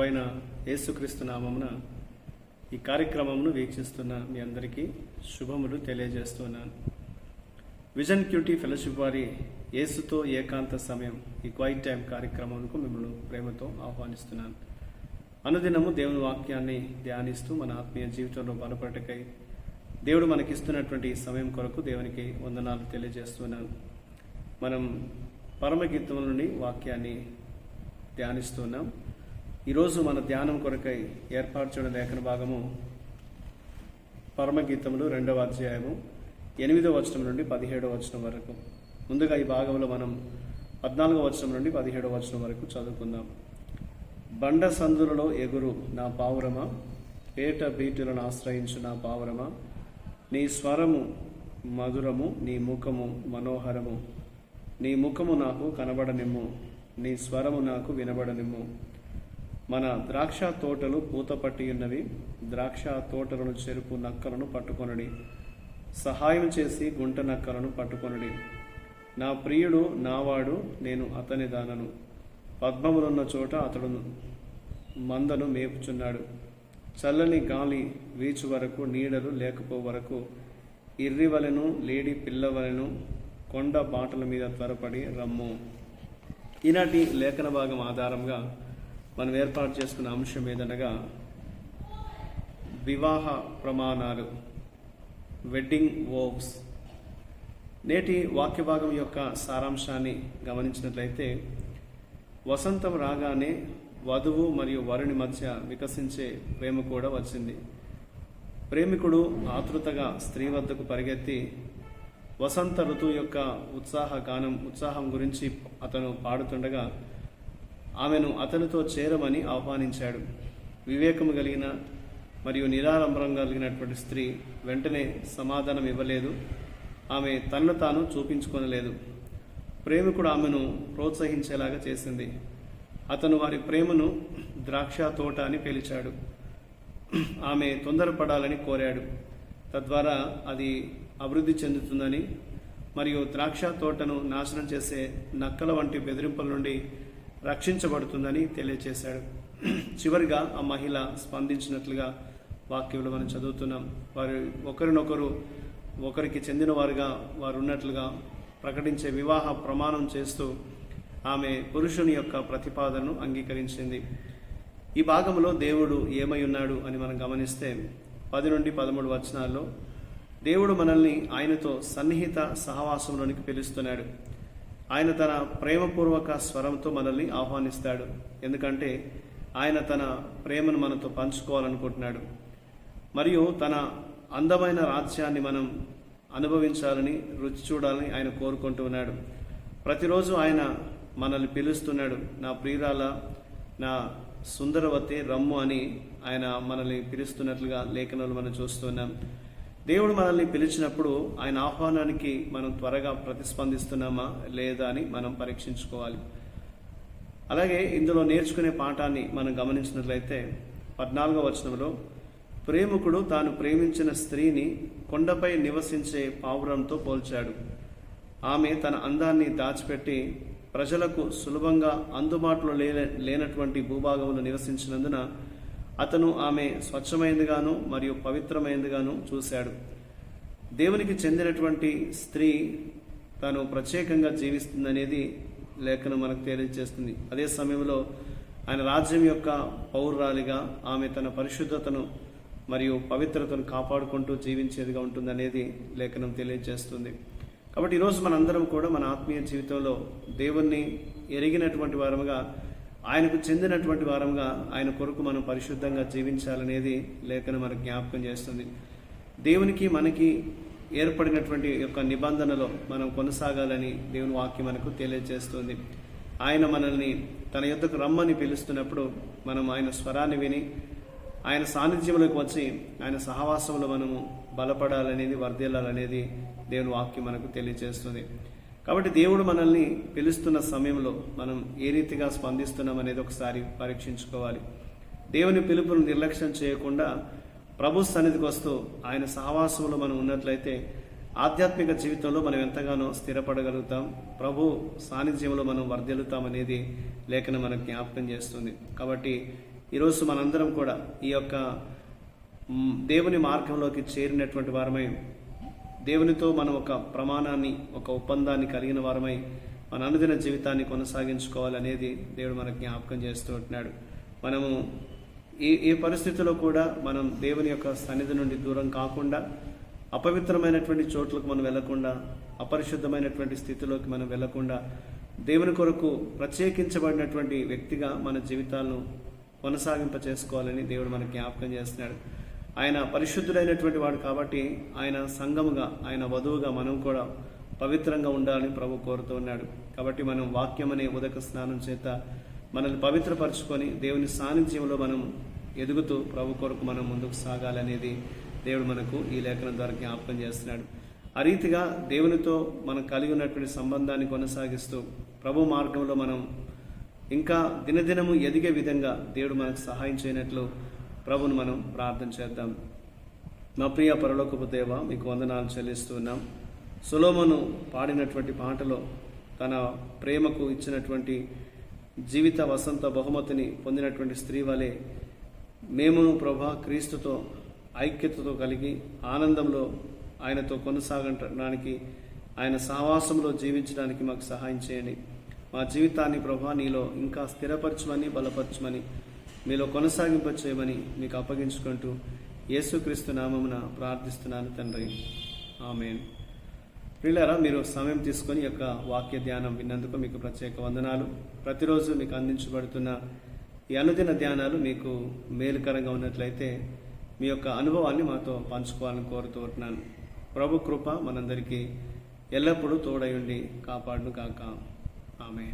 ప్రభైన యేసుక్రీస్తు నామమున ఈ కార్యక్రమమును వీక్షిస్తున్న మీ అందరికీ శుభములు తెలియజేస్తున్నాను. విజన్ క్యూటీ ఫెలోషిప్ వారి యేసుతో ఏకాంత సమయం ఈ క్వైట్ టైం కార్యక్రమంకు మిమ్మల్ని ప్రేమతో ఆహ్వానిస్తున్నాను. అనుదినము దేవుని వాక్యాన్ని ధ్యానిస్తూ మన ఆత్మీయ జీవితంలో బలపడటకై దేవుడు మనకిస్తున్నటువంటి సమయం కొరకు దేవునికి వందనాలు తెలియజేస్తున్నాను. మనం పరమగీతం నుండి వాక్యాన్ని ధ్యానిస్తున్నాం ఈరోజు మన ధ్యానం కొరకై ఏర్పాటు లేఖన భాగము పరమగీతములు రెండవ అధ్యాయము ఎనిమిదవ వచనం నుండి పదిహేడవ వచనం వరకు. ముందుగా ఈ భాగంలో మనం పద్నాలుగవ వచనం నుండి పదిహేడవ వచనం వరకు చదువుకుందాం. బండ సందులలో ఎగురు నా పావురమా? పేట బీటులను ఆశ్రయించు నా పావురమా? నీ స్వరము మధురము నీ ముఖము మనోహరము. నీ ముఖము నాకు కనబడనిమ్ము నీ స్వరము నాకు వినబడనిమ్ము. మన ద్రాక్ష తోటలు పూత పట్టి ఉన్నవి. ద్రాక్ష తోటలను చెరుపు నక్కలను పట్టుకొనడి. సహాయం చేసి గుంట నక్కలను పట్టుకొనడి. నా ప్రియుడు నావాడు నేను అతని దానను. పద్మములున్న చోట అతడు మందను మేపుచున్నాడు. చల్లని గాలి వీచు వరకు నీడలు లేకపో వరకు ఇర్రివలెను లేడి పిల్లవలను కొండ బాటల మీద త్వరపడి రమ్ము. ఈనాటి లేఖన భాగం ఆధారంగా మనం ఏర్పాటు చేసుకున్న అంశం ఏదనగా వివాహ ప్రమాణాలు వెడ్డింగ్ ఓవ్స్ నేటి వాక్య భాగం యొక్క సారాంశాన్ని గమనించినట్లయితే వసంతం రాగానే వధువు మరియు వరుని మధ్య వికసించే ప్రేమ కూడా వచ్చింది. ప్రేమికుడు ఆతృతగా స్త్రీ వద్దకు పరిగెత్తి వసంత ఋతువు యొక్క ఉత్సాహ గానం ఉత్సాహం గురించి అతను పాడుతుండగా ఆమెను అతనితో చేరమని ఆహ్వానించాడు. వివేకము కలిగిన మరియు నిరాలంబరం కలిగినటువంటి స్త్రీ వెంటనే సమాధానం ఇవ్వలేదు. ఆమె తనను తాను చూపించుకొనలేదు. ప్రేమికుడు ఆమెను ప్రోత్సహించేలాగా చేసింది. అతను వారి ప్రేమను ద్రాక్ష తోట అని పిలిచాడు. ఆమె తొందరపడాలని కోరాడు. తద్వారా అది అభివృద్ధి చెందుతుందని మరియు ద్రాక్ష తోటను నాశనం చేసే నక్కల వంటి బెదిరింపుల నుండి రక్షించబడుతుందని తెలియజేశాడు చివరిగా ఆ మహిళ స్పందించినట్లుగా వాక్యంలో మనం చదువుతున్నాం. వారు ఒకరినొకరు ఒకరికి చెందినవారుగా వారు ఉన్నట్లుగా ప్రకటించే వివాహ ప్రమాణం చేస్తూ ఆమె పురుషుని యొక్క ప్రతిపాదనను అంగీకరించింది. ఈ భాగంలో దేవుడు ఏమై ఉన్నాడు అని మనం గమనిస్తే పది నుండి పదమూడు వచనాల్లో దేవుడు మనల్ని ఆయనతో సన్నిహిత సహవాసంలోనికి పిలుస్తున్నాడు. ఆయన తన ప్రేమపూర్వక స్వరంతో మనల్ని ఆహ్వానిస్తాడు. ఎందుకంటే ఆయన తన ప్రేమను మనతో పంచుకోవాలనుకుంటున్నాడు. మరియు తన అందమైన రాజ్యాన్ని మనం అనుభవించాలని రుచి చూడాలని ఆయన కోరుకుంటూ ఉన్నాడు. ప్రతిరోజు ఆయన మనల్ని పిలుస్తున్నాడు. నా ప్రియురాల నా సుందరవతి రమ్ము అని ఆయన మనల్ని పిలుస్తున్నట్లుగా లేఖనాలు మనం చూస్తున్నాం. దేవుడు మనల్ని పిలిచినప్పుడు ఆయన ఆహ్వానానికి మనం త్వరగా ప్రతిస్పందిస్తున్నామా లేదా అని మనం పరీక్షించుకోవాలి. అలాగే ఇందులో నేర్చుకునే పాఠాన్ని మనం గమనించినట్లయితే పద్నాలుగో వచనంలో ప్రేమికుడు తాను ప్రేమించిన స్త్రీని కొండపై నివసించే పావురంతో పోల్చాడు. ఆమె తన అందాన్ని దాచిపెట్టి ప్రజలకు సులభంగా అందుబాటులో లేనటువంటి భూభాగంలో నివసించినందున అతను ఆమె స్వచ్ఛమైనదిగాను మరియు పవిత్రమైనదిగాను చూశాడు. దేవునికి చెందినటువంటి స్త్రీ తాను ప్రత్యేకంగా జీవిస్తుందనేది లేఖనం మనకు తెలియజేస్తుంది. అదే సమయంలో ఆయన రాజ్యం యొక్క పౌరురాలిగా ఆమె తన పరిశుద్ధతను మరియు పవిత్రతను కాపాడుకుంటూ జీవించేదిగా ఉంటుందనేది లేఖనం తెలియజేస్తుంది. కాబట్టి ఈరోజు మనందరం కూడా మన ఆత్మీయ జీవితంలో దేవుణ్ణి ఎరిగినటువంటి వారముగా ఆయనకు చెందినటువంటి వారంగా ఆయన కొరకు మనం పరిశుద్ధంగా జీవించాలనేది లేఖన మనకు జ్ఞాపకం చేస్తుంది. దేవునికి మనకి ఏర్పడినటువంటి యొక్క నిబంధనలో మనం కొనసాగాలని దేవుని వాక్యం మనకు తెలియజేస్తుంది. ఆయన మనల్ని తన యుద్ధకు రమ్మని పిలుస్తున్నప్పుడు మనం ఆయన స్వరాన్ని విని ఆయన సాన్నిధ్యంలోకి వచ్చి ఆయన సహవాసంలో మనము బలపడాలనేది వర్ధిల్లాలనేది దేవుని వాక్యం మనకు తెలియజేస్తుంది. కాబట్టి దేవుడు మనల్ని పిలుస్తున్న సమయంలో మనం ఏ రీతిగా స్పందిస్తున్నాం అనేది ఒకసారి పరీక్షించుకోవాలి. దేవుని పిలుపును నిర్లక్ష్యం చేయకుండా ప్రభు సన్నిధికి వస్తూ ఆయన సహవాసంలో మనం ఉన్నట్లయితే ఆధ్యాత్మిక జీవితంలో మనం ఎంతగానో స్థిరపడగలుగుతాం. ప్రభు సాన్నిధ్యంలో మనం వర్ధిల్లుతాం అనేది లేఖనం మనకు జ్ఞాపకం చేస్తుంది. కాబట్టి ఈరోజు మనందరం కూడా ఈ యొక్క దేవుని మార్గంలోకి చేరినటువంటి వారమై దేవునితో మనం ఒక ప్రమాణాన్ని ఒక ఒప్పందాన్ని కలిగిన వారమై మన అనుదిన జీవితాన్ని కొనసాగించుకోవాలనేది దేవుడు మనకు జ్ఞాపకం చేస్తూ ఉంటున్నాడు. మనము ఏ ఏ పరిస్థితిలో కూడా మనం దేవుని యొక్క సన్నిధి నుండి దూరం కాకుండా అపవిత్రమైనటువంటి చోట్లకు మనం వెళ్ళకుండా అపరిశుద్ధమైనటువంటి స్థితిలోకి మనం వెళ్ళకుండా దేవుని కొరకు ప్రత్యేకించబడినటువంటి వ్యక్తిగా మన జీవితాలను కొనసాగింప చేసుకోవాలని దేవుడు మనకు జ్ఞాపకం చేస్తున్నాడు. ఆయన పరిశుద్ధుడైనటువంటి వాడు కాబట్టి ఆయన సంఘముగా ఆయన వధువుగా మనం కూడా పవిత్రంగా ఉండాలని ప్రభు కోరుతూ ఉన్నాడు. కాబట్టి మనం వాక్యం అనే ఉదక స్నానం చేత మనల్ని పవిత్రపరచుకొని దేవుని సాన్నిధ్యంలో మనం ఎదుగుతూ ప్రభు కొరకు మనం ముందుకు సాగాలనేది దేవుడు మనకు ఈ లేఖనం ద్వారా జ్ఞాపకం చేస్తున్నాడు. ఆ రీతిగా దేవునితో మనం కలిగి ఉన్నటువంటి సంబంధాన్ని కొనసాగిస్తూ ప్రభు మార్గంలో మనం ఇంకా దినదినము ఎదిగే విధంగా దేవుడు మనకు సహాయం చేయనట్లు ప్రభును మనం ప్రార్థన చేద్దాం. మా ప్రియ పరలోకపు దేవ మీకు వందనాలు చెల్లిస్తున్నాం. సులోమను పాడినటువంటి పాటలో తన ప్రేమకు ఇచ్చినటువంటి జీవిత వసంత బహుమతిని పొందినటువంటి స్త్రీ వలె మేమును ప్రభా క్రీస్తుతో ఐక్యతతో కలిగి ఆనందంలో ఆయనతో కొనసాగడానికి ఆయన సహవాసంలో జీవించడానికి మాకు సహాయం చేయండి. మా జీవితాన్ని ప్రభా నీలో ఇంకా స్థిరపరచమని బలపరచమని మీలో కొనసాగింప చేయమని మీకు అప్పగించుకుంటూ యేసుక్రీస్తు నామమున ప్రార్థిస్తున్నాను తండ్రి. ఆమెన్. ప్రియులారా మీరు సమయం తీసుకొని యొక్క వాక్య ధ్యానం విన్నందుకు మీకు ప్రత్యేక వందనాలు. ప్రతిరోజు మీకు అందించబడుతున్న ఈ అనుదిన ధ్యానాలు మీకు మేలుకరంగా ఉన్నట్లయితే మీ యొక్క అనుభవాన్ని మాతో పంచుకోవాలని కోరుతూ ఉంటున్నాను. ప్రభు కృప మనందరికీ ఎల్లప్పుడూ తోడయుండి కాపాడును కాక ఆమె